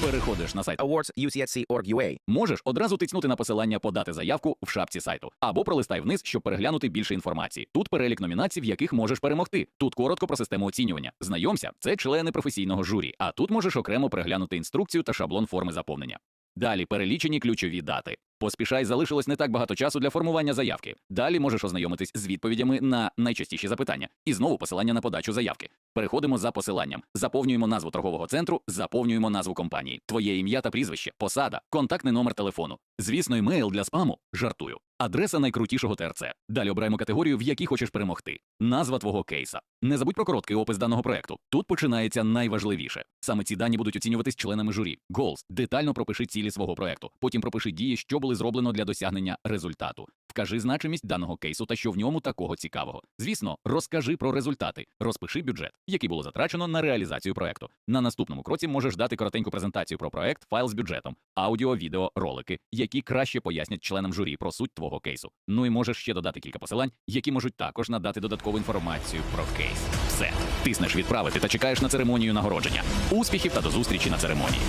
Переходиш на сайт awards.ucsc.org.ua. Можеш одразу тицнути на посилання подати заявку в шапці сайту або пролистай вниз, щоб переглянути більше інформації. Тут перелік номінацій, в яких можеш перемогти. Тут коротко про систему оцінювання. Знайомся, це члени професійного журі. А тут можеш окремо переглянути інструкцію та шаблон форми заповнення. Далі перелічені ключові дати. Поспішай, залишилось не так багато часу для формування заявки. Далі можеш ознайомитись з відповідями на найчастіші запитання. І знову посилання на подачу заявки. Переходимо за посиланням. Заповнюємо назву торгового центру, заповнюємо назву компанії, твоє ім'я та прізвище, посада, контактний номер телефону. Звісно, імейл для спаму жартую. Адреса найкрутішого ТРЦ. Далі обираємо категорію, в якій хочеш перемогти. Назва твого кейса. Не забудь про короткий опис даного проекту. Тут починається найважливіше. Саме ці дані будуть оцінюватись членами журі. Goals. Детально пропиши цілі свого проекту. Потім пропиши дії, що були зроблено для досягнення результату. Вкажи значимість даного кейсу та що в ньому такого цікавого. Звісно, розкажи про результати, розпиши бюджет, який було затрачено на реалізацію проекту. На наступному кроці можеш дати коротеньку презентацію про проект, файл з бюджетом, аудіо, відео, ролики, які краще пояснять членам журі про суть твого кейсу. Ну і можеш ще додати кілька посилань, які можуть також надати додаткову інформацію про кейс. Все, тиснеш відправити та чекаєш на церемонію нагородження. Успіхів та до зустрічі на церемонії.